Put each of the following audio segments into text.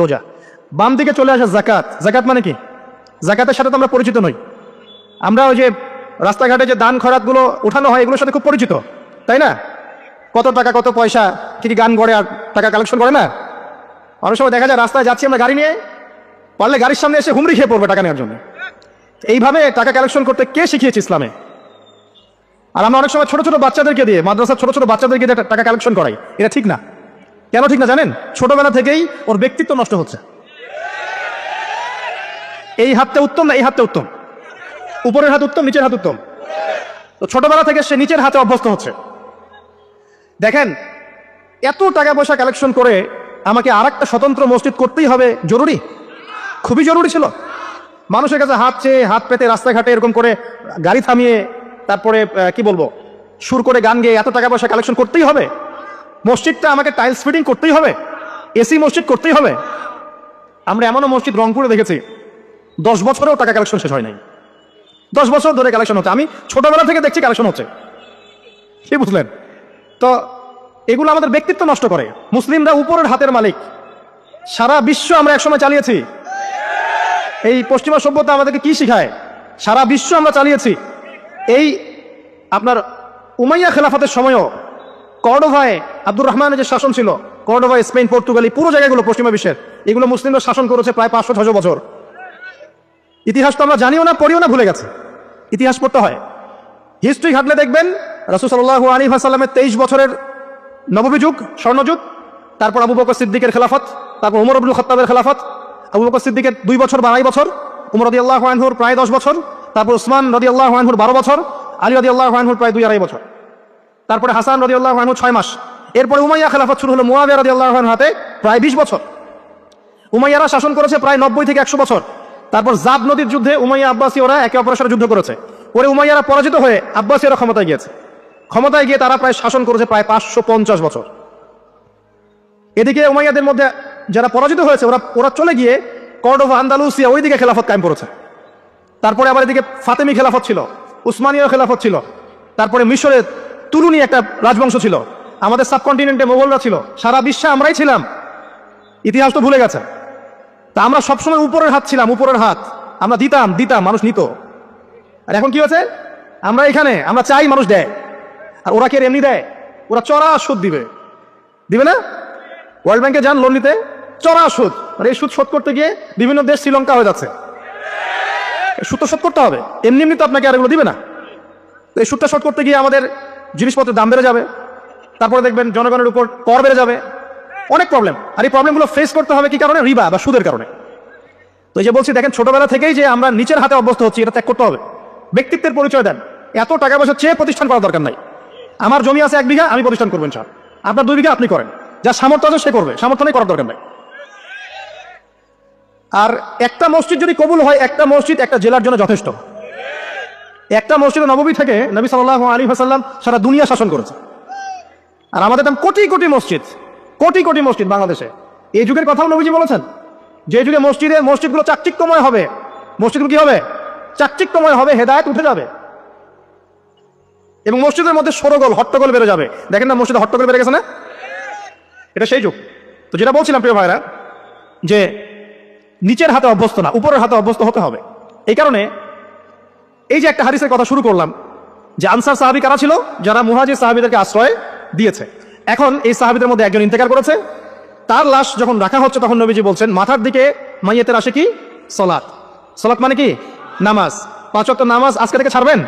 রোজা। বাম দিকে চলে আসে জাকাত জাকাত মানে কি? জাকাতের সাথে তো আমরা পরিচিত নই। আমরা ওই যে রাস্তাঘাটে যে দান খরাতগুলো উঠানো হয়, এগুলোর সাথে খুব পরিচিত। তাই না? কত টাকা, কত পয়সা, কি গান গড়ে আর টাকা কালেকশন করে না? অনেক সময় দেখা যায় রাস্তায় যাচ্ছি আমরা গাড়ি নিয়ে, পারলে গাড়ির সামনে এসে হুমড়ি খেয়ে পড়বে টাকা নেওয়ার জন্য। এইভাবে টাকা কালেকশন করতে কে শিখিয়েছে ইসলামে? আর আমরা অনেক সময় ছোট ছোট বাচ্চাদেরকে দিয়ে, মাদ্রাসার ছোট ছোট বাচ্চাদেরকে দিয়ে টাকা কালেকশন করাই। এটা ঠিক না। কেন ঠিক না জানেন? ছোটবেলা থেকেই ওর ব্যক্তিত্ব নষ্ট হচ্ছে। এই হাতটা উত্তম না এই হাতটা উত্তম? উপরের হাত উত্তম, নিচের হাত উত্তম? তো ছোটবেলা থেকে সে নিচের হাতে অভ্যস্ত হচ্ছে। দেখেন, এত টাকা পয়সা কালেকশন করে আমাকে আর একটা স্বতন্ত্র মসজিদ করতেই হবে জরুরি? খুবই জরুরি ছিল। মানুষের কাছে হাত চেয়ে, হাত পেতে রাস্তাঘাটে এরকম করে গাড়ি থামিয়ে, তারপরে কি বলব, সুর করে গান গেয়ে এত টাকা পয়সা কালেকশন করতেই হবে? মসজিদটা আমাকে টাইলস ফিটিং করতেই হবে এসি মসজিদ করতেই হবে। আমরা এমনও মসজিদ রংপুরে দেখেছি, দশ বছরেও টাকা কালেকশন শেষ হয় নাই। দশ বছর ধরে কালেকশন হচ্ছে। আমি ছোটবেলা থেকে দেখছি কালেকশন হচ্ছে। কি বুঝলেন? তো এগুলো আমাদের ব্যক্তিত্ব নষ্ট করে। মুসলিমরা উপরের হাতের মালিক। সারা বিশ্ব আমরা একসময় চালিয়েছি। এই পশ্চিমা সভ্যতা আমাদেরকে কি শিখায়? সারা বিশ্ব আমরা চালিয়েছি। এই আপনার উমাইয়া খেলাফতের সময়ও কর্ডোভায় আব্দুর রহমানের যে শাসন ছিল, কর্ডোভায়, স্পেন, পর্তুগাল পুরো জায়গাগুলো পশ্চিমা বিশ্বের। এগুলো মুসলিমরা শাসন করেছে প্রায় পাঁচশো ছশো বছর। ইতিহাস তো আমরা জানিও না, পড়িও না, ভুলে গেছে। ইতিহাস পড়তে হয়। হিস্ট্রি ঘাটলে দেখবেন, রাসুল সাল্লাহ আলী হাসাল্লামের তেইশ বছরের নবমী যুগ স্বর্ণযুগ, তারপর আবু বকর সিদ্দিকের খেলাফত, তারপর উমর আব্দুল খত্তাবের খেলাফত, আবু বকর সিদ্দিকের দুই বছর বা বছর, উমর রদি আল্লাহ প্রায় দশ বছর, তারপর উসমান রদি আল্লাহ বারো বছর, আলী রদি আল্লাহ প্রায় দুই আড়াই বছর। তারপরে হাসান রদি আল্লাহ ছয় মাস। এরপরে উমাইয়া খেলাফত শুরু হলো মুয়াবিয়া রদি আল্লাহ হাতে প্রায় বিশ বছর। উমাইয়ারা শাসন করেছে প্রায় নব্বই থেকে একশো বছর। তারপর জাব নদীর যুদ্ধে উমাইয়া আব্বাসী ওরা একে অপরের সাথে যুদ্ধ করেছে। পরে উমাইয়ারা পরাজিত হয়ে আব্বাসীরা ক্ষমতায় গিয়েছে। ক্ষমতায় গিয়ে তারা প্রায় শাসন করেছে প্রায় পাঁচশো পঞ্চাশ বছর। এদিকে উমাইয়াদের মধ্যে যারা পরাজিত হয়েছে, ওরা ওরা চলে গিয়ে কর্ডোভা আন্দালুসিয়া ওইদিকে খেলাফত কায়েম করেছে। তারপরে আবার এদিকে ফাতেমি খেলাফত ছিল, উসমানীয় খেলাফত ছিল। তারপরে মিশরে তুলুনি একটা রাজবংশ ছিল। আমাদের সাবকন্টিনেন্টে মোগলরা ছিল। সারা বিশ্বে আমরাই ছিলাম। ইতিহাস তো ভুলে গেছে। তা আমরা সবসময় উপরের হাত ছিলাম, উপরের হাত। আমরা দিতাম দিতাম, মানুষ নিত। আর এখন কি হয়েছে? আমরা এখানে, আমরা চাই মানুষ দেয়। আর ওরা কে এমনি দেয়? ওরা চড়া সুদ দিবে। দিবে না? ওয়ার্ল্ড ব্যাংকে যান লোন নিতে চড়া সুদ। মানে এই সুদ শোধ করতে গিয়ে বিভিন্ন দেশ শ্রীলঙ্কা হয়ে যাচ্ছে। সুদ তো শোধ করতে হবে। এমনি এমনি তো আপনাকে আর এগুলো দিবে না। এই সুদটা শোধ করতে গিয়ে আমাদের জিনিসপত্রের দাম বেড়ে যাবে। তারপরে দেখবেন জনগণের উপর কর বেড়ে যাবে। অনেক প্রবলেম আর এই প্রবলেমগুলো ফেস করতে হবে কি কারণে? রিবা বা সুদের কারণে। তো যে বলছি, দেখেন ছোটবেলা থেকেই যে আমরা নিচের হাতে অভ্যস্ত হচ্ছি, এটা ত্যাগ করতে হবে। ব্যক্তিত্বের পরিচয় দেন। এত টাকা পয়সা চেয়ে প্রতিষ্ঠান করার দরকার নাই। আমার জমি আছে এক বিঘা, আমি প্রতিষ্ঠান করবেন স্যার আপনার দুই বিঘা আপনি করেন। যা সামর্থ্য আছে সে করবে। সামর্থ্য নেই, করার দরকার নাই। আর একটা মসজিদ যদি কবুল হয়, একটা মসজিদ একটা জেলার জন্য যথেষ্ট। একটা মসজিদ নবমী থেকে নবী সাল্লাহ আলী হাসাল্লাম সারা দুনিয়া শাসন করেছে। আর আমাদের দাম কোটি কোটি মসজিদ, কোটি কোটি মসজিদ বাংলাদেশে। এই যুগের কথাও নবীজি বলেছেন যে যুগে মসজিদের, মসজিদগুলো চাকচিক্যময় হবে। মসজিদগুলো কি হবে? চাকচিক্যময় হবে, হেদায়ত উঠে যাবে। এবং মসজিদের মধ্যে সরগোল, হট্টগোল বেড়ে যাবে। দেখেন না, মসজিদে হট্টগোল বেড়ে গেছে না? এটা সেই যুগ। তো যেটা বলছিলাম, প্রিয় ভাইরা, যে নিচের হাতে অভ্যস্ত না, উপরের হাতে অভ্যস্ত হতে হবে। এই কারণে এই যে একটা হাদিসের কথা শুরু করলাম, যে আনসার সাহাবি কারা ছিল? যারা মুহাজির সাহাবিদেরকে আশ্রয় দিয়েছে। এখন এই সাহাবিদের মধ্যে একজন ইন্তেকার করেছে। তার লাশ যখন রাখা হচ্ছে, তখন নবীজি বলছেন, মাথার দিকে মাইয়েতের আসে কি? সলাৎ। সলাৎ মানে কি? নামাজ। পাঁচ ওয়াক্ত নামাজ আজকে থেকে ছাড়বেন?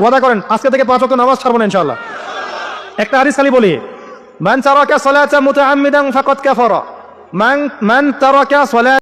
ওয়াদা করেন, আজকে থেকে পাঁচ ওয়াক্ত নামাজ ছাড়বেন না ইনশাআল্লাহ। একটা হারিস খালি বলি, মান তারাকা সালাতা মুতাআম্মিদান ফাকাদ মান মান তারাকা সালাত